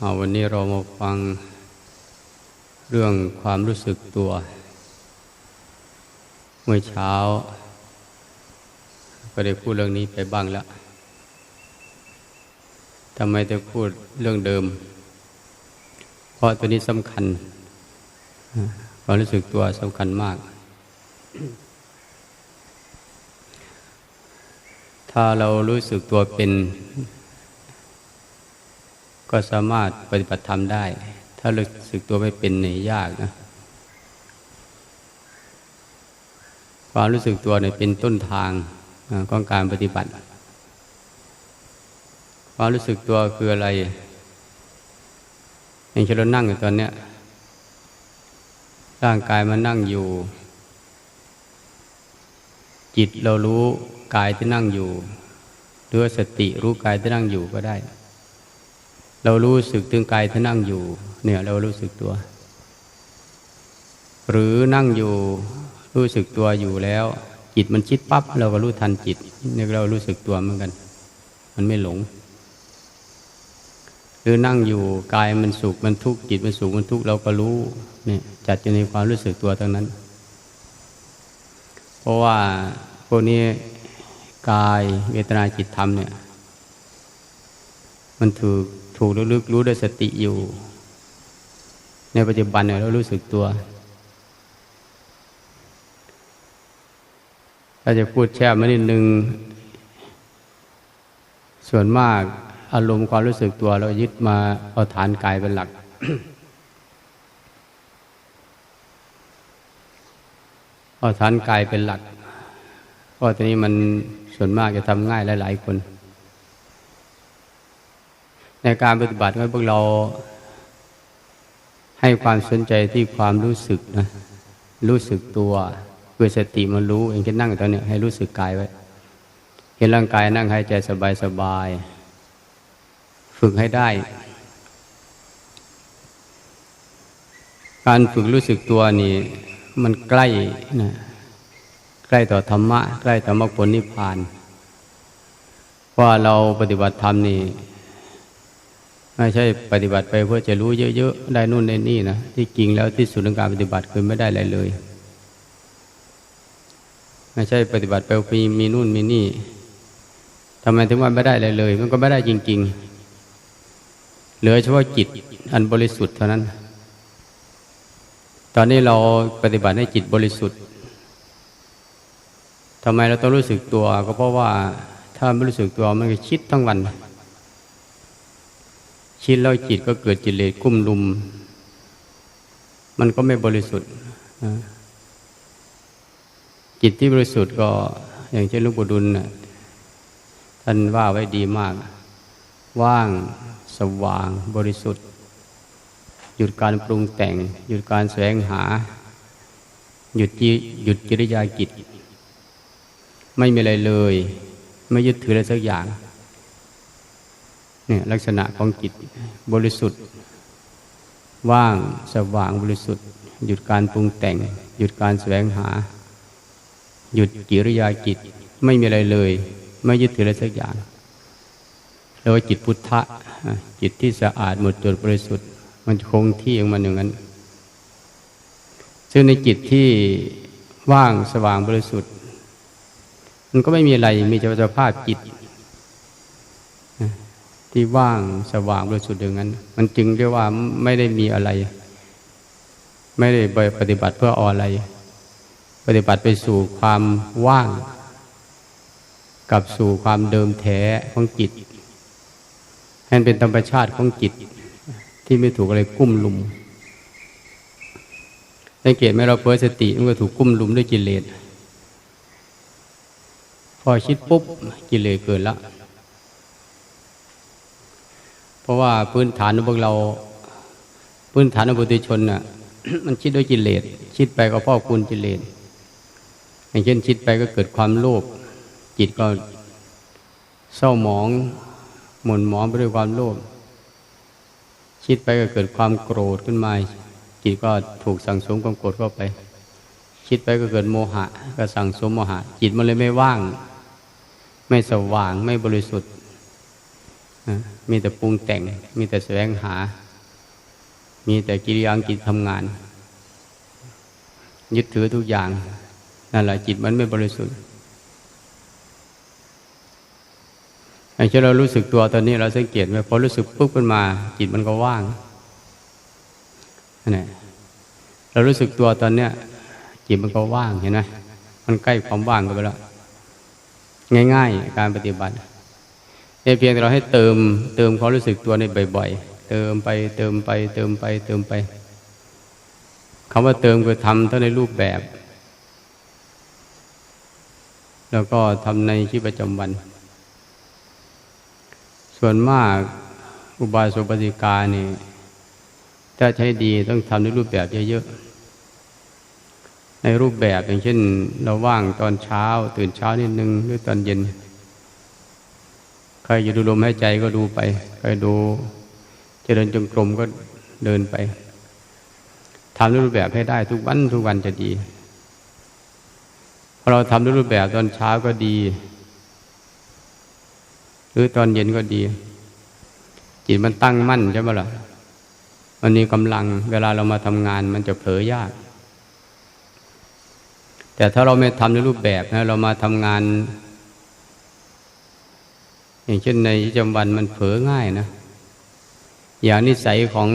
เอาวันนี้เรามาฟังเรื่องความรู้สึกตัว เมื่อเช้า ก็ได้พูดเรื่องนี้ไปบ้างแล้วทำไมจะพูดเรื่องเดิม เพราะตัวนี้สำคัญความรู้สึกตัวสำคัญมาก ถ้าเรารู้สึกตัวเป็น ก็สามารถปฏิบัติธรรมได้ ถ้ารู้สึกตัวไม่เป็นเนี่ยยากนะความรู้สึกตัวเนี่ยเป็นต้นทางของการปฏิบัติความรู้สึกตัวคืออะไร อย่างเช่นเรานั่งอยู่ตอนเนี้ยร่างกายมันนั่งอยู่ จิตเรารู้กายที่นั่งอยู่หรือสติรู้กายที่นั่งอยู่ก็ได้ เรารู้สึกถึงกายที่นั่งอยู่ เนี่ยเรารู้สึกตัว หรือนั่งอยู่รู้สึกตัวอยู่แล้ว จิตมันคิดปั๊บเราก็รู้ทันจิตนี่เรารู้สึกตัวเหมือนกัน มันไม่หลง หรือนั่งอยู่กายมันสุขมันทุกข์จิตมันสุขมันทุกข์เราก็รู้เนี่ยจัดอยู่ในความรู้สึกตัวทั้งนั้น เพราะว่าพวกนี้กายเวทนาจิตธรรมเนี่ย มันถูก ถูกลึกรู้ด้วยสติอยู่ ในปัจจุบันเนี่ยเรารู้สึกตัว ถ้าจะพูดแช่มานิดนึง ส่วนมากอารมณ์ความรู้สึกตัว เรายึดมาเอาฐานกายเป็นหลัก เอาฐานกายเป็นหลักเพราะตอนนี้มันส่วนมากจะทำง่ายหลาย ๆ คน ในการปฏิบัติให้พวกเราให้ความสนใจที่ความรู้สึกนะ รู้สึกตัวเพื่อสติมันรู้เองแค่นั่งตอนนี้ให้รู้สึกกายไว้ เห็นร่างกายนั่งหายใจสบายๆฝึกให้ได้ การฝึกรู้สึกตัวนี่ มันใกล้นะใกล้ต่อธรรมะ ใกล้ต่อมรรคผลนิพพานว่าเราปฏิบัติธรรมนี่ ไม่ใช่ปฏิบัติไปเพื่อจะรู้เยอะๆ ได้นู่นได้นี่นะ ที่จริงแล้วที่สุดของการปฏิบัติคือไม่ได้อะไรเลย ไม่ใช่ปฏิบัติไปมีมีนู่นมีนี่ทำไมถึงว่าไม่ได้อะไรเลย มันก็ไม่ได้จริง ๆ เหลือเฉพาะจิตอันบริสุทธิ์เท่านั้น ตอนนี้เราปฏิบัติให้จิตบริสุทธิ์ทำไมเราต้องรู้สึกตัว ก็เพราะว่าถ้าไม่รู้สึกตัวมันก็คิดทั้งวัน คิดแล้วจิตก็เกิดจิเลสกุ้มลุม มันก็ไม่บริสุทธิ์จิตที่บริสุทธิ์ก็อย่างเช่นหลุงปู่ดุลท่านว่าไว้ดีมาก ว่างสว่างบริสุทธิ์ หยุดการปรุงแต่ง หยุดการแสวงหา หยุดหยุดกิริยากิจ ไม่มีอะไรเลย ไม่ยึดถืออะไรสักอย่าง เนี่ยลักษณะของจิตบริสุทธิ์ ว่างสว่างบริสุทธิ์ หยุดการปรุงแต่ง หยุดการแสวงหา หยุดกิริยาจิตไม่มีอะไรเลย ไม่ยึดถืออะไรสักอย่างเรียกว่าจิตพุทธะจิตที่สะอาดหมดจดบริสุทธิ์ มันคงที่ของมันอย่างนั้น ซึ่งในจิตที่ว่างสว่างบริสุทธิ์ มันก็ไม่มีอะไรมีสภาพจิต ที่ว่างสว่างบริสุทธิ์อย่างนั้น มันจึงเรียกว่าไม่ได้มีอะไร ไม่ได้ปฏิบัติเพื่ออะไร ปฏิบัติไปสู่ความว่าง กับสู่ความเดิมแท้ของจิตให้เป็นธรรมชาติของจิต ที่ไม่ถูกอะไรกุ้มลุมสังเกตไหมเราเพิ่สติมันก็ถูกกุ้มลุมด้วยกิเลสพอคิดปุ๊บกิเลสเกิดละ ราะว่าพื้นฐานของพวกเรา พื้นฐานของบุตรชนน่ะ มันคิดด้วยกิเลสคิดไปก็พ่อคุณกิเลสอย่างเช่นคิดไปก็เกิดความโลภจิตก็เศร้าหมองหม่นหมองไปด้วยความโลภคิดไปก็เกิดความโกรธขึ้นมาจิตก็ถูกสั่งสมความโกรธเข้าไป คิดไปก็เกิดโมหะ ก็สั่งสมโมหะ จิตมันเลยไม่ว่าง ไม่สว่างไม่บริสุทธิ์ มีแต่ปรุงแต่ง มีแต่แสวงหา มีแต่กิริยากิจทำงาน ยึดถือทุกอย่างนั่นแหละจิตมันไม่บริสุทธิ์ไอ้ที่เรารู้สึกตัวตอนนี้เราสังเกตไหมพอรู้สึกปุ๊บขึ้นมา จิตมันก็ว่างนี่เรารู้สึกตัวตอนเนี้ยจิตมันก็ว่างเห็นไหมมันใกล้ความว่างกันไปแล้วง่าย ๆ การปฏิบัติ เนี่ยเพียงแต่เราให้เติมเติมความรู้สึกตัวในบ่อยๆ เติมไปเติมไปเติมไปเติมไปคำว่าเติมคือทำทั้งในรูปแบบ แล้วก็ทำในชีวิตประจำวัน ส่วนมากอุบาสกปฏิกานี่ถ้าใช้ดีต้องทำในรูปแบบเยอะๆ ในรูปแบบอย่างเช่น เราว่างตอนเช้า ตื่นเช้านิดนึงหรือตอนเย็น ครอยู่ดูลมหายใจก็ดูไป ใครดูเจริญจงกรมก็เดินไปทำรูปแบบให้ได้ทุกวันทุกวันจะดีพอเราทำรูปแบบตอนเช้าก็ดี หรือตอนเย็นก็ดี จิตมันตั้งมั่นใช่ไหมล่ะมันมีกำลังเวลาเรามาทำงานมันจะเผลอยาก แต่ถ้าเราไม่ทำในรูปแบบนะเรามาทำงาน อย่างเช่นในประจำวันมันเผลอง่ายนะ อย่างนิสัยของ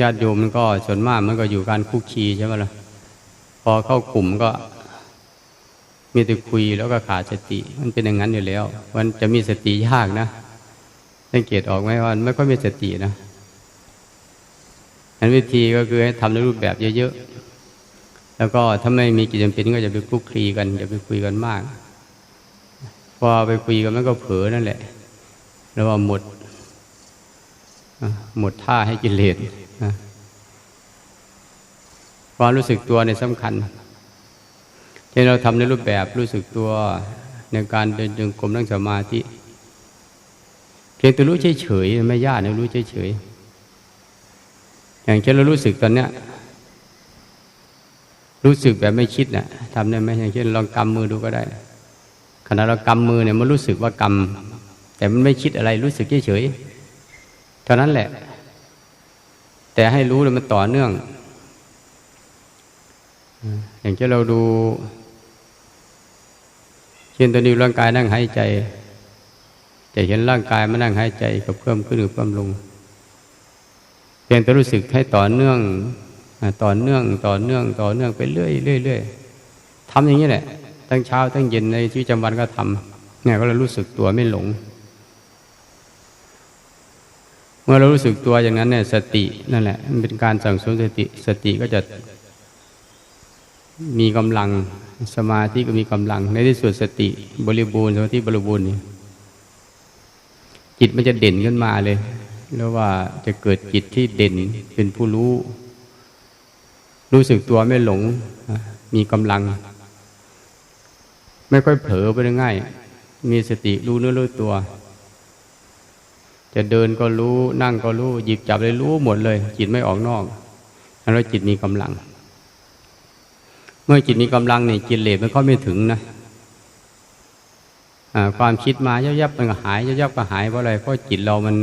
ญาติโยมมันก็ส่วนมากมันก็อยู่การคุกคีใช่ไหมล่ะ พอเข้ากลุ่มก็มีแต่คุยแล้วก็ขาดสติ มันเป็นอย่างนั้นอยู่แล้ว มันจะมีสติยากนะสังเกตออกไหมว่าไม่ค่อยมีสตินะอันวิธีก็คือให้ทำในรูปแบบเยอะๆ แล้วก็ถ้าไม่มีกิจจำเป็นก็จะไปคุกคีกันอย่าไปคุยกันมาก พอไปคุยกันมันก็เผลอนั่นแหละ แล้วว่าหมดหมดท่าให้กิเลสความรู้สึกตัวในสำคัญที่นเราทำในรูปแบบรู้สึกตัวในการเดินจงกรมนั่งสมาธิเพียงแต่รู้เฉยๆไม่ยากนะรู้เฉยๆอย่างเช่นเรารู้สึกตอนเนี้ยรู้สึกแบบไม่คิดนะ่ะทำได้ไหมอย่างเช่นลองกำมือดูก็ได้ ขณะเรากำมือเนี่ยมันรู้สึกว่ากำแต่มันไม่คิดอะไรรู้สึกเฉยๆเท่านั้นแหละ แต่ให้รู้เลยมันต่อเนื่องอย่างเช่นเราดูเช่นตอนนี้ร่างกายนั่งหายใจ จะเห็นร่างกายมันนั่งหายใจกับเพิ่มขึ้นหรือเพิ่มลงเพียงแต่รู้สึกให้ต่อเนื่องต่อเนื่อง ต่อเนื่อง ต่อเนื่องไปเรื่อยเรื่อยเรื่อยทำอย่างนี้แหละ ทั้งเช้าทั้งเย็นในชีวิตประจำวันก็ทำเนี่ยก็เรารู้สึกตัวไม่หลง เมื่อเรารู้สึกตัวอย่างนั้นเนี่ยสตินั่นแหละมันเป็นการสั่งสมสติสติก็จะมีกำลังสมาธิก็มีกำลัง ในที่สุดสติบริบูรณ์สมาธิบริบูรณ์นี่จิตมันจะเด่นขึ้นมาเลยแล้วว่าจะเกิดจิตที่เด่นเป็นผู้รู้ รู้สึกตัวไม่หลง มีกำลัง ไม่ค่อยเผลอไปง่าย มีสติรู้เนื้อรู้ตัว จะเดินก็รู้นั่งก็รู้หยิบจับเลยรู้หมดเลย จิตไม่ออกนอกแล้วจิตมีกำลัง เมื่อจิตมีกำลังเนี่ยกิตเลสมันก็ไม่ถึงนะความคิดมาเยับๆมันก็หายเยับๆก็หายเพราะอะไรเพราะจิตเรามัน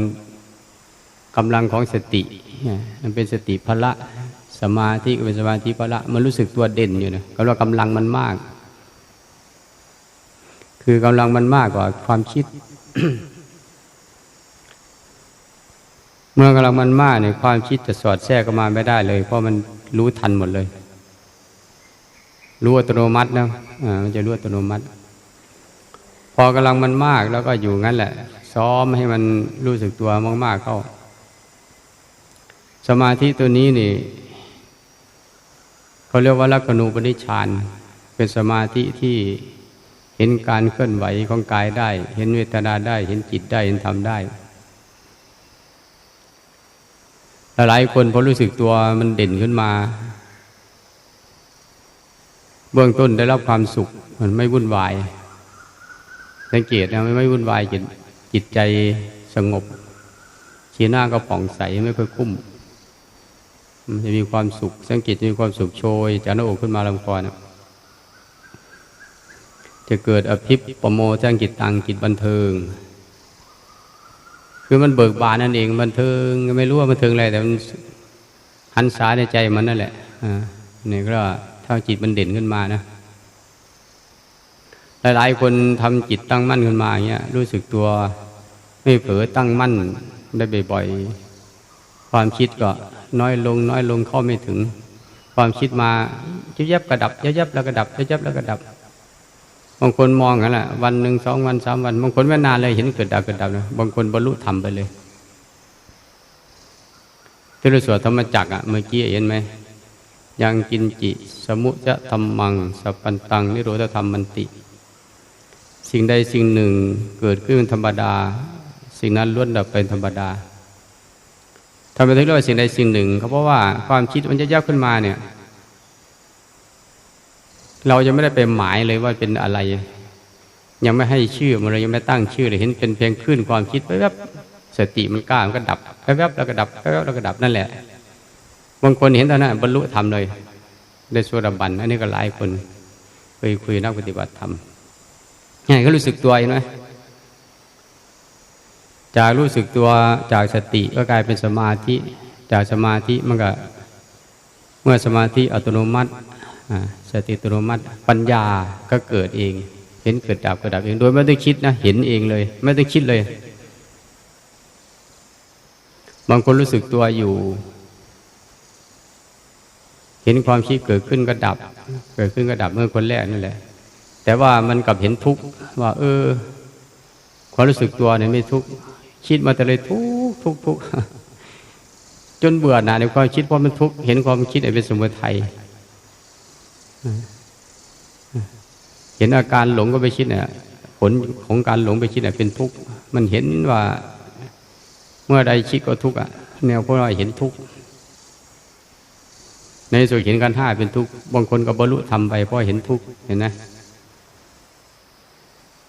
กำลังของสติมันเป็นสติพละสมาธิเป็นสมาธิพละมันรู้สึกตัวเด่นอยู่นะก็ว่ากำลังมันมาก คือกำลังมันมากกว่าความคิด เมื่อกำลังมันมากเนี่ยความคิดจะสอดแทรกเข้ามาไม่ได้เลย เพราะมันรู้ทันหมดเลย รู้อัตโนมัตินะอ่ามันจะรู้อัตโนมัติ พอกำลังมันมากแล้วก็อยู่งั้นแหละ ซ้อมให้มันรู้สึกตัวมากๆเข้า สมาธิตัวนี้นี่เขาเรียกว่าลักขณูปนิชานเป็นสมาธิที่ เห็นการเคลื่อนไหวของกายได้ เห็นเวทนาได้ เห็นจิตได้ เห็นธรรมได้ หลายคนพอรู้สึกตัวมันเด่นขึ้นมา เบื้องต้นได้รับความสุข มันไม่วุ่นวาย สังเกตนะไม่ไม่วุ่นวายจิตจิตใจสงบชีหน้าก็ผ่องใสไม่ค่อยคุ้มมันจะมีความสุข สังเกตจะมีความสุขโชยจากหน้าอกขึ้นมาลำคอนะ จะเกิดอภิปปโมสร้งจิตตังจิตบันเทิง คือมันเบิกบานนั่นเองบันเทิงไม่รู้ว่าบันเทิงอะไรแต่มันหันษาในใจมันนั่นแหละอ่านี่ก็ถ้าจิตมันเด่นขึ้นมานะหลายๆคนทำจิตตั้งมั่นขึ้นมาอย่างเงี้ยรู้สึกตัวไม่เผลอตั้งมั่นได้บ่อยๆความคิดก็น้อยลง น้อยลงเข้าไม่ถึง ความคิดมาเยับกระดับยับๆแล้วกระดับยับๆแล้วกระดับ บางคนมองกันแหละวันหนึ่งสองวันสามวันบางคนไม่นานเลยเห็นเกิดดับเกิดดับนะบางคนบรรลุธรรมไปเลยที่เราสวดธรรมจักอะเมื่อกี้เห็นไหมยังกินจิสมุจะธรรมังสปันตังนิโรธธรรมมันติ สิ่งใดสิ่งหนึ่งเกิดขึ้นธรรมดา สิ่งนั้นล้วนดับเป็นธรรมดาทำไมถึงเรียกว่าสิ่งใดสิ่งหนึ่งเขาเพราะว่าความคิดมันจะยับขึ้นมาเนี่ย เราจะไม่ได้ไปหมายเลยว่าเป็นอะไร ยังไม่ให้ชื่อมันเลยยังไม่ตั้งชื่อเลยเห็นเป็นเพียงคลื่นความคิดไปแวบสติมันกล้ามันก็ดับแวบแล้วก็ดับแวบแล้วก็ดับนั่นแหละบางคนเห็นตอนนั้นบรรลุธรรมเลยได้โสดบันอันนี้ก็หลายคนเคยคุยนักปฏิบัติธรรมนี่ก็รู้สึกตัวเห็นไหมจากรู้สึกตัวจากสติก็กลายเป็นสมาธิ จากสมาธิมันก็เมื่อสมาธิอัตโนมัติ สติตโนมัติปัญญาก็เกิดเอง เห็นเกิดดับเกิดดับเองโดยไม่ได้คิดนะ เห็นเองเลย ไม่ได้คิดเลย บางคนรู้สึกตัวอยู่ เห็นความคิดเกิดขึ้นก็ดับ เกิดขึ้นก็ดับเมื่อคนแรกนั่นแหละ แต่ว่ามันกลับเห็นทุกข์ว่า เออ ความรู้สึกตัวเนี่ยไม่ทุกข์คิดมาแต่เลยทุกทุกทุกจนเบื่อหน่ายในความคิดเพราะมันทุกข์เห็นความคิดเป็นสมุทัย เห็นอาการหลงก็ไปคิดเนี่ยผลของการหลงไปคิดเนี่ยเป็นทุกข์มันเห็นว่า เมื่อใดคิดก็ทุกข์อะ แนวพวกเราเห็นทุกข์ในส่วนเห็นการท่าเป็นทุกข์บางคนก็บรรลุทำไปเพราะเห็นทุกข์เห็นไหม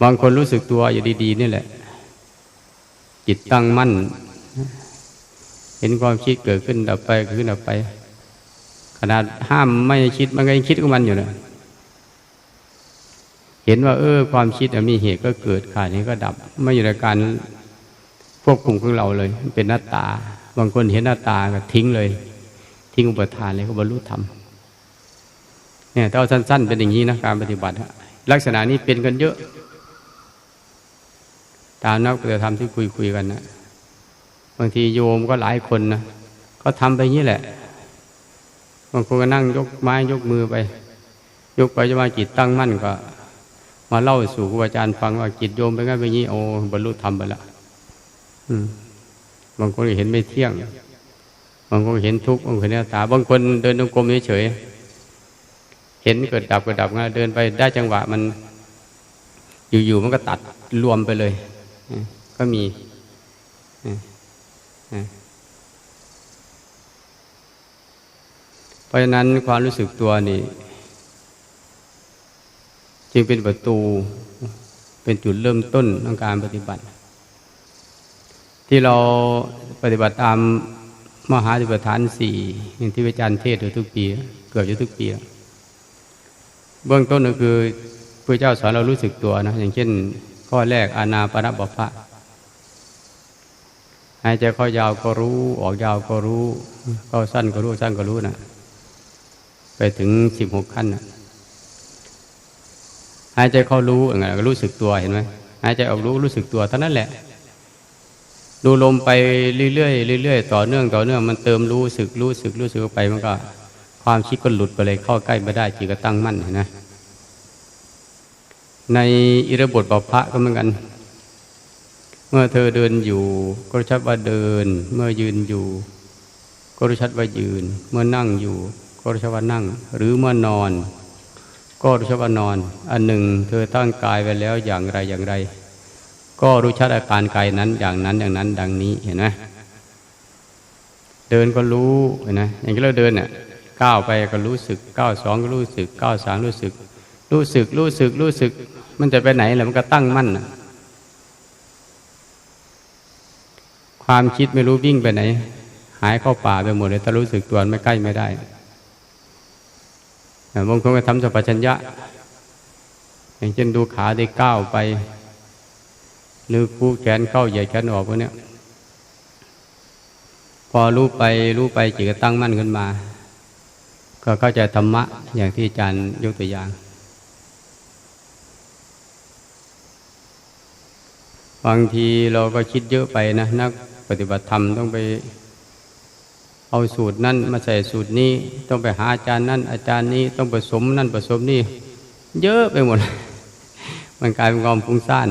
บางคนรู้สึกตัวอยู่ดีๆนี่แหละ จิตตั้งมั่น เห็นความคิดเกิดขึ้นดับไปขึ้นดับไป ขนาดห้ามไม่คิดมันก็ยังคิดกับมันอยู่นะเห็นว่า เออ ความคิดมีเหตุก็เกิดขาดนี้ก็ดับ ไม่อยู่ในการควบคุมของเราเลย เป็นหน้าตา บางคนเห็นหน้าตาก็ทิ้งเลย ทิ้งอุปทานเลยก็บรรลุธรรมเนี่ยถ้าสั้น ๆ เป็นอย่างนี้นะการปฏิบัติลักษณะนี้เป็นกันเยอะ ตามนักปฏิธรรมที่คุยคุยกันนะบางทีโยมก็หลายคนนะก็ทำไปงี้แหละ บางคนก็นั่งยกไม้ยกมือไป ยกไปจะมาจิตตั้งมั่นก็ มาเล่าสู่ครูอาจารย์ฟังว่าจิตโยมเป็นไงเป็นงี้โอ้บรรลุธรรมไปละบางคนเห็นไม่เที่ยง บางคนเห็นทุกข์บางคนเห็นหน้าตาบางคนเดินตรงกรมเฉยเห็นเกิดดับเกิดดับงาเดินไปได้จังหวะมัน อยู่ๆมันก็ตัดรวมไปเลยก็มี เพ ราะฉะนั้นความรู้สึกตัวนี่ จึงเป็นประตูเป็นจุดเริ่มต้นของการปฏิบัติ ที่เราปฏิบัติตามมหาธิปฐานสี่อย่างที่อาจารย์เทศอยู่ทุกปี เกิดอยู่ทุกปี เบื้องต้นก็คือพระเจ้าสอนเรารู้สึกตัวนะ อย่างเช่น ข้อแรกอานาปนบพะหายใจเข้ายาวก็รู้ ออกยาวก็รู้ เข้าสั้นก็รู้สั้นก็รู้นะ ไปถึงสิบหกขั้นนะหายใจเข้ารู้อย่างไงก็รู้สึกตัวเห็นไหมหายใจออกรู้รู้สึกตัวเท่านั้นแหละ ดูลมไปเรื่อยๆเรื่อยๆต่อเนื่องต่อเนื่องมันเติมรู้สึกรู้สึกรู้สึกไปมันก็ ความคิดก็หลุดไปเลยเข้าใกล้ไม่ได้จิตก็ตั้งมั่นเห็นไหมในอิรบทบพระก็เหมือนกัน เมื่อเธอเดินอยู่ ก็รู้ชัดว่าเดิน เมื่อยืนอยู่ ก็รู้ชัดว่ายืน เมื่อนั่งอยู่ ก็รู้ชัดว่านั่ง หรือเมื่อนอน ก็รู้ชัดว่านอน อันหนึ่ง เธอตั้งกายไว้แล้วอย่างไรอย่างไร ก็รู้ชัดอาการกายนั้นอย่างนั้นอย่างนั้นดังนี้เห็นไหมเดินก็รู้เห็นไหมอย่างที่เราเดินเนี่ยก้าวไปก็รู้สึกก้าวสองก็รู้สึกก้าวสามรู้สึก รู้สึกรู้สึกรู้สึก มันจะไปไหนแหละมันก็ตั้งมั่นนะความคิดไม่รู้วิ่งไปไหน หายเข้าป่าไปหมดเลยถ้ารู้สึกตัวไม่ใกล้ไม่ได้ บางคนก็ทำสัพชัญญะ อย่างเช่นดูขาได้ก้าวไปหรือคู่แขนเข้าใหญ่แขนออกพวกนี้พอรู้ไปรู้ไปจิตก็ตั้งมั่นขึ้นมา ก็เข้าใจธรรมะอย่างที่อาจารย์ยกตัวอย่างบางทีเราก็คิดเยอะไปนะนักปฏิบัติธรรมต้องไป เอาสูตรนั้นมาใส่สูตรนี้ ต้องไปหาอาจารย์นั้นอาจารย์นี้ต้องผสมนั่นผสมนี่ เยอะไปหมด มันกลายเป็นความฟุ้งซ่าน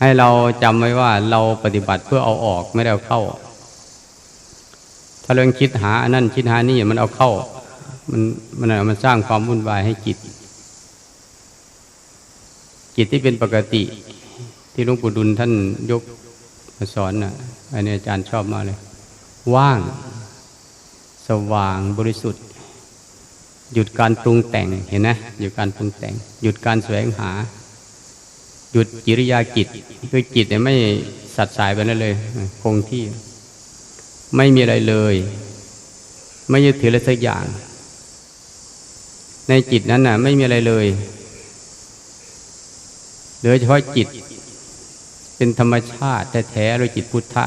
ให้เราจำไว้ว่าเราปฏิบัติเพื่อเอาออกไม่ได้เอาเข้า ถ้าเรื่องคิดหาอันนั้นคิดหานี่มันเอาเข้า มันมันมันสร้างความวุ่นวายให้จิต จิตที่เป็นปกติ ที่หลวงปู่ดุลท่านยกมาสอนนะ่ะ อันนี้อาจารย์ชอบมากเลย ว่าง สว่างบริสุทธิ์ หยุดการปรุงแต่งเห็นไหมหยุดการปรุงแต่ง หยุดการแสวงหา หยุดจิริยาจิตคือจิตเนี่ยไม่สัดสายไปนั่นเลย คงที่ ไม่มีอะไรเลย ไม่ยึดถืออะไรสักอย่าง ในจิตนั้นน่ะ ไม่มีอะไรเลยเหลือเฉพาะจิต เป็นธรรมชาติแต่แท้โดยจิตพุทธะ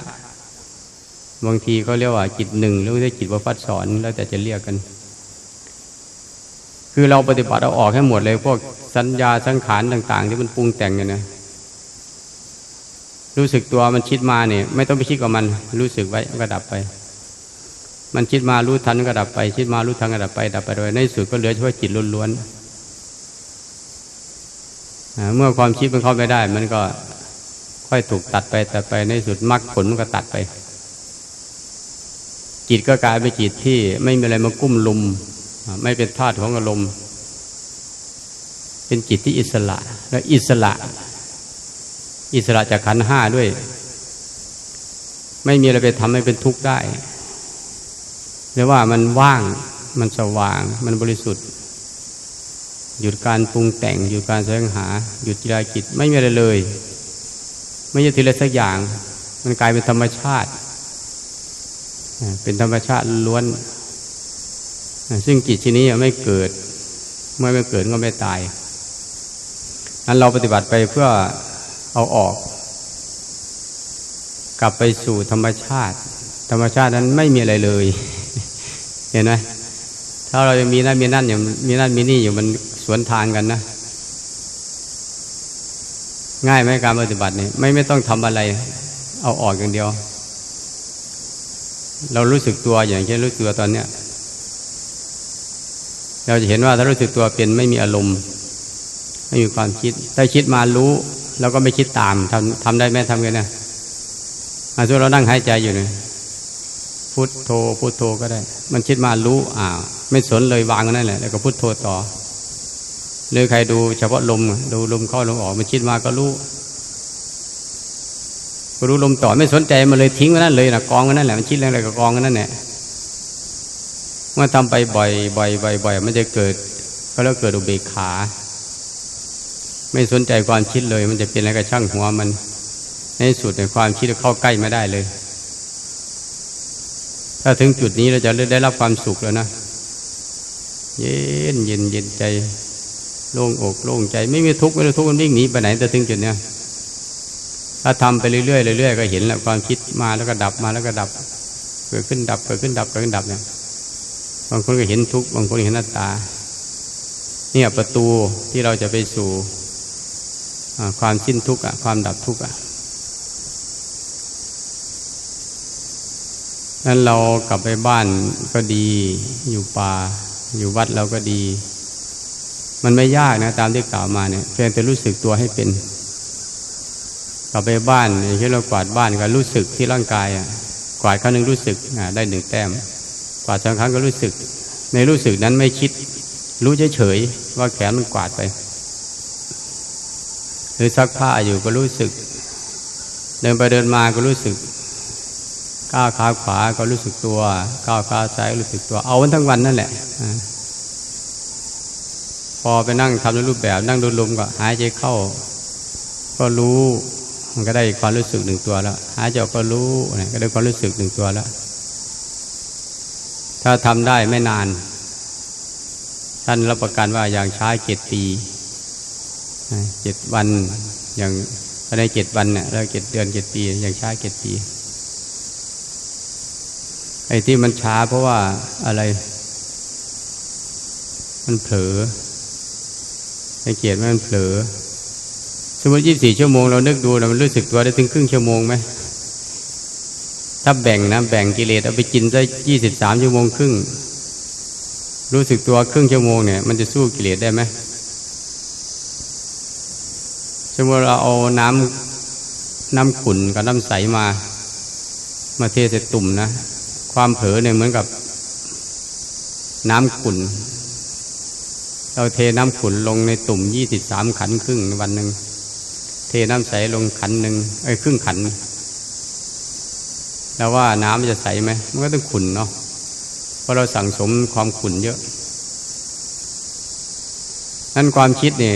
บางทีเขาเรียกว่าจิตหนึ่งหรือจิตวัฏสอนแล้วแต่จะเรียกกัน คือเราปฏิบัติเอาออกให้หมดเลยพวกสัญญาสังขารต่าง ๆ ที่มันปรุงแต่งกันนะรู้สึกตัวมันคิดมาเนี่ย ไม่ต้องไปคิดกับมัน รู้สึกไว้ก็ดับไป มันคิดมารู้ทันก็ดับไปคิดมารู้ทันก็ดับไป ดับไปโดยในสุดก็เหลือเฉพาะจิตล้วนๆเมื่อความคิดมันเข้าไม่ได้ มันก็ ค่อยถูกตัดไปแตัดไปในสุดมรรคผลมันก็ตัดไป จิตก็กลายเป็นจิตที่ไม่มีอะไรมากุ้มลุม ไม่เป็นธาตุของอารมณ์ เป็นจิตที่อิสระ และอิสระ อิสระจากขันห้าด้วย ไม่มีอะไรไปทำให้เป็นทุกข์ได้เรียกว่ามันว่างมันสว่างมันบริสุทธิ์หยุดการปรุงแต่งหยุดการแสวงหา หยุดจิรากิจไม่มีอะไรเลย ไม่ยึดถืออะไรสักอย่าง มันกลายเป็นธรรมชาติ เป็นธรรมชาติล้วน ซึ่งจิตชนี้ไม่เกิด เมื่อไม่เกิดก็ไม่ตายนั้นเราปฏิบัติไปเพื่อเอาออก กลับไปสู่ธรรมชาติ ธรรมชาตินั้นไม่มีอะไรเลย เห็นไหมถ้าเรายังมีนั่นมีนั่นอย่างมีนั่นมีนี่อยู่มันสวนทางกันนะ ง่ายไหมการปฏิบัตินี่ไม่ไม่ต้องทำอะไร เอาออกอย่างเดียว เรารู้สึกตัวอย่างเช่นรู้สึกตัวตอนเนี้ยเราจะเห็นว่าถ้ารู้สึกตัวเป็นไม่มีอารมณ์ ไม่มีความคิดถ้าคิดมารู้เราก็ไม่คิดตามทำทำได้ไหมทำไงนนะอาส่วนเรานั่งหายใจอยู่เนี่ยพุทโธพุทโธก็ได้ มันคิดมารู้อ่าไม่สนเลยวางนั่นแหละแล้วก็พุทโธต่อ หรือใครดูเฉพาะลม ดูลมเข้าลมออกมันคิดมาก็รู้ก็รู้ลมต่อไม่สนใจมันเลยทิ้งไว้นั่นเลยนะกองไว้นั่นแหละมันคิดอะไรก็กองไว้นั่นแหละเมื่อทำไปบ่อยบ่อยบ่อยบ่อยมันจะเกิด ก็แล้วเกิดอุเบกขา ไม่สนใจความคิดเลย มันจะเป็นอะไรก็ช่างหัวมัน ในสุดในความคิดเข้าใกล้ไม่ได้เลย ถ้าถึงจุดนี้เราจะได้รับความสุขแล้วนะเย็นเย็นเย็นใจ โล่งอกโล่งใจไม่มีทุกข์ไม่มีทุกข์มันวิ่งหนีไปไหนแต่ถึงจุดเนี้ยถ้าทำไปเรื่อยๆเรื่อยๆก็เห็นแล้วความคิดมาแล้วก็ดับมาแล้วก็ดับเกิดขึ้นดับเกิดขึ้นดับเกิดขึ้นดับเนี่ยบางคนก็เห็นทุกข์บางคนเห็นหน้าตา เนี่ยประตูที่เราจะไปสู่ความสิ้นทุกข์ความดับทุกข์นั้นเรากลับไปบ้านก็ดี อยู่ป่า อยู่วัดเราก็ดี มันไม่ยากนะ ตามที่กล่าวมาเนี่ยเพียงแต่รู้สึกตัวให้เป็นกลับไปบ้านอย่างเช่นเรากวาดบ้านก็รู้สึกที่ร่างกายอะกวาดครั้งหนึ่งรู้สึกได้หนึ่งแต้ม กวาดสองครั้งก็รู้สึก ในรู้สึกนั้นไม่คิด รู้เฉยๆว่าแขนมันกวาดไป หรือซักผ้าอยู่ก็รู้สึก เดินไปเดินมาก็รู้สึกก้าวขาขวาก็รู้สึกตัวก้าวขาซ้ายรู้สึกตัว เอาวันทั้งวันนั่นแหละ พอไปนั่งทำในรูปแบบ นั่งดูลมก็หายใจเข้า ก็รู้มันก็ได้ความรู้สึกหนึ่งตัวแล้วหายใจออกก็รู้ก็ได้ความรู้สึกหนึ่งตัวแล้ว ถ้าทำได้ไม่นาน ท่านรับประกันว่าอย่างช้าเจ็ดปีเจ็ดวันอย่างภายในเจ็ดวันเนี่ยแล้วเจ็ดเดือนเจ็ดปี อย่างช้าเจ็ดปีไอ้ที่มันช้าเพราะว่าอะไร มันเผลอ สังเกตว่ามันเผลอ สมมติยี่บสี่ชั่วโมงเรานึกดูเรามันรู้สึกตัวได้ถึงครึ่งชั่วโมงไหมถ้าแบ่งนะแบ่งกิเลสเอาไปกินซะยี่สิบสามชั่วโมงครึ่ง รู้สึกตัวครึ่งชั่วโมงเนี่ยมันจะสู้กิเลสได้ไหมสมมติเราเอาน้ำน้ำขุ่นกับน้ำใสมา มาเทใส่ตุ่มนะ ความเผลอเนี่ยเหมือนกับ น้ำขุ่น เราเทน้ำขุนลงในตุ่มยี่สิบสามขันครึ่งวันหนึ่งเทน้ำใสลงขันหนึ่งเอ้ยครึ่งขัน แล้วว่าน้ำมันจะใสไหมมันก็ต้องขุนเนาะเพราะเราสั่งสมความขุนเยอะนั่นความคิดเนี่ย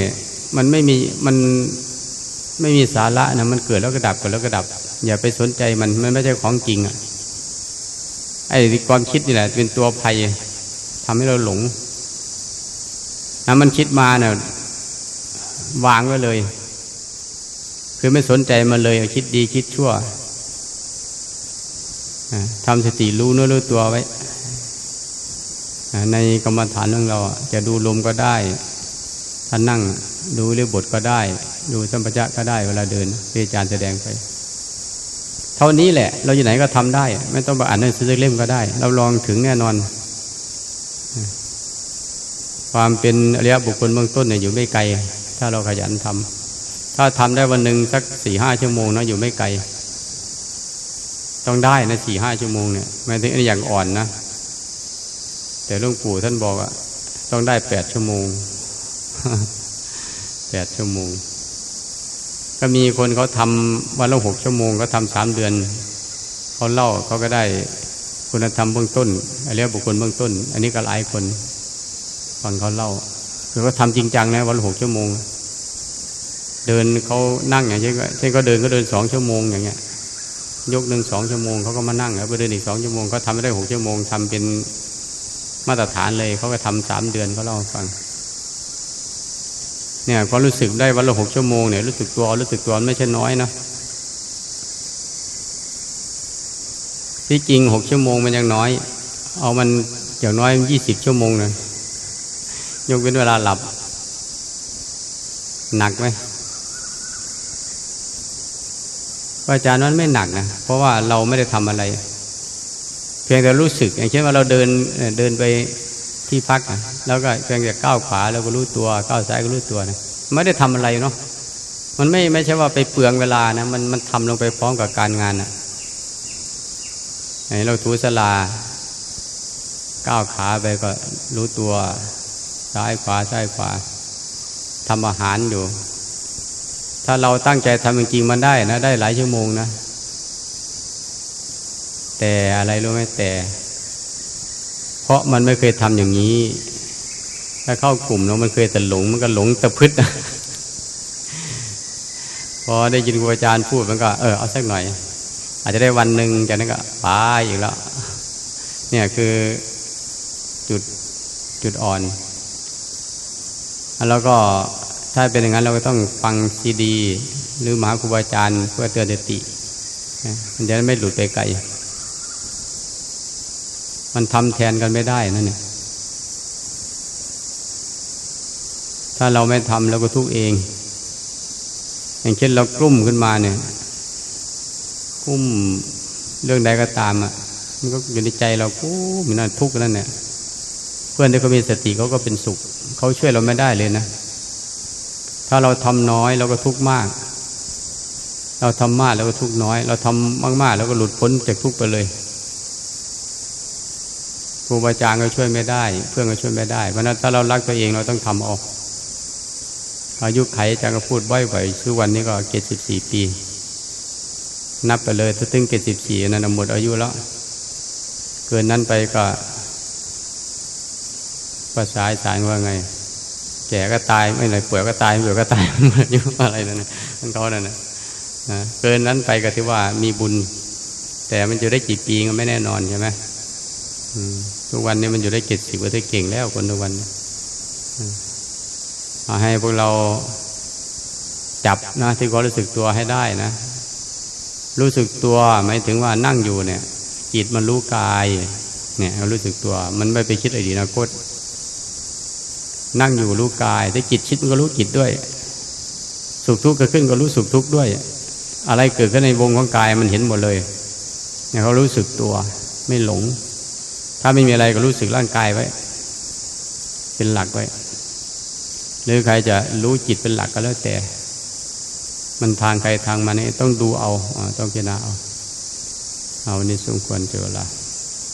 มันไม่มีมันไม่มีสาระนะมันเกิดแล้วก็ดับเกิดแล้วก็ดับ อย่าไปสนใจมันมันไม่ใช่ของจริงอะ่ะไอ้ความคิดนี่แหละเป็นตัวภัยทำให้เราหลง นะมันคิดมาเนะ่ยวางไว้เลย คือไม่สนใจมันเลย คิดดีคิดชั่วทำสติรู้เนื้อรู้ตัวไว้ ในกรรมฐานของเรา จะดูลมก็ได้ถ้านั่งดูเรื่องบทก็ได้ ดูสัมปชัญญะก็ได้เวลาเดินที่อาจารย์แสดงไป เท่านี้แหละ เราอยู่ไหนก็ทำได้ ไม่ต้องไปอ่านหนังสือเล่มก็ได้ เราลองถึงแน่นอน ความเป็นอริยบุคคลเบื้องต้นเนี่ยอยู่ไม่ไกล ถ้าเราขยันทำถ้าทำได้วันหนึ่งสักสี่ห้าชั่วโมงนะอยู่ไม่ไกล ต้องได้นะสี่ห้าชั่วโมงเนี่ยไม่ถึงอันอย่างอ่อนนะ แต่หลวงปู่ท่านบอกว่าต้องได้แปดชั่วโมงแปดชั่วโมง ก็มีคนเขาทำวันละหกชั่วโมง ก็ทำสามเดือนเขาเล่าเขาก็ได้คุณธรรมเบื้องต้นอริยบุคคลเบื้องต้น อันนี้ก็หลายคน อนเขาเล่า คือเขาทาจริงจังนะวันละหกชั่วโมง เดินเขานั่งอย่างเช่นเช่นก็เดินก็เดินสองชั่วโมงอย่างเงี้ย ยกหนึ่งสองชั่วโมงเขาก็มานั่งแล้วไปเดินอีกสองชั่วโมงเขาทำไม่ได้หกชั่วโมงทำเป็นมาตรฐานเลยเขาก็ทำสามเดือนเขาเล่าฟังเนี่ยพอรู้สึกได้วันละหกชั่วโมงเนี่ยรู้สึกตัวรู้สึกตัวไม่ใช่น้อยนะที่จริงหกชั่วโมงมันยังน้อย เอามันอย่างน้อยยี่สิบชั่วโมงเล ยกเว้นเวลาหลับ หนักไหมอาจารย์นั้นไม่หนักนะเพราะว่าเราไม่ได้ทำอะไร เพียงแต่รู้สึก อย่างเช่นว่าเราเดินเดินไปที่พักนะแล้วก็เพียงแต่ก้าวขวาแล้วก็รู้ตัวก้าวซ้ายก็รู้ตัวนะไม่ได้ทำอะไรเนาะมันไม่ไม่ใช่ว่าไปเปลืองเวลานะมันมันทำลงไปพร้อมกับการงานนะเราถูสลาก้าวขาไปก็รู้ตัว ซ้ายขวาซ้ายขวาทำอาหารอยู่ ถ้าเราตั้งใจทำจริงๆมันได้นะ ได้หลายชั่วโมงนะ แต่อะไรรู้ไหมแต่ เพราะมันไม่เคยทำอย่างนี้ ถ้าเข้ากลุ่มแล้วมันเคยแต่หลง มันก็หลงตะพึดพอได้ยินครูอาจารย์พูดมันก็ เออเอาสักหน่อย อาจจะได้วันหนึ่งจากนั้นก็ป้าอีกแล้ว เนี่ยคือจุดจุดอ่อน แล้วก็ถ้าเป็นอย่างนั้นเราก็ต้องฟังซีดี หรือมหาครูบาอาจารย์เพื่อเตือนสติ มันจะไม่หลุดไปไกล มันทำแทนกันไม่ได้นั่นเนี่ยถ้าเราไม่ทำเราก็ทุกเอง อย่างเช่นเรากลุ้มขึ้นมาเนี่ย กลุ้มเรื่องใดก็ตามอะ มันก็อยู่ในใจเรากู้มนั่นทุกข์นั่นเนี่ย พื่อนที่เขามีสติเขาก็เป็นสุข เขาช่วยเราไม่ได้เลยนะ ถ้าเราทำน้อยเราก็ทุกข์มาก เราทำมากเราก็ทุกข์น้อย เราทำมากๆเราก็หลุดพ้นจากทุกข์ไปเลยครูบาอาจารย์ก็ช่วยไม่ได้ เพื่อนก็ช่วยไม่ได้เพราะนั้นถ้าเรารักตัวเองเราต้องทำออก อายุไขอาจารย์ก็พูดบ่อยๆชื่อวันนี้ก็เจ็ดสิบสี่ปี นับไปเลยถ้าถึงเจ็ดสิบสี่นั้นหมดอายุแล้ว เกินนั้นไปก็ ภาษาสารว่าไง แก่ก็ตายไม่ไหนป่วยก็ตายป่วยก็ตายมดอายุอะไรนั่นนะมันเขานั่นนะเกินนั้นไปก็ที่ว่ามีบุญ แต่มันจะได้กี่ปีก็ไม่แน่นอนใช่ไหมทุกวันนี้มันอยู่ได้เจ็ดสิบก็ได้เก่งแล้วคนทุกวันมาให้พวกเราจับนะที่ความรู้สึกตัวให้ได้นะ รู้สึกตัวหมายถึงว่านั่งอยู่เนี่ยจิตมันรู้กาย เนี่ยรู้สึกตัว มันไม่ไปคิดอดีตอนาคต นั่งอยู่รู้กายถ้าจิตคิดมันก็รู้จิตด้วย สุขทุกข์เกิดขึ้นก็รู้สุขทุกข์ด้วย อะไรเกิดขึ้นในวงของกายมันเห็นหมดเลยเนี่ยเขารู้สึกตัว ไม่หลง ถ้าไม่มีอะไรก็รู้สึกร่างกายไว้ เป็นหลักไว้ หรือใครจะรู้จิตเป็นหลักก็แล้วแต่ มันทางใครทางมันนี่ต้องดูเอาต้องพิจารณาเอา เอานี่สมควรเจอละ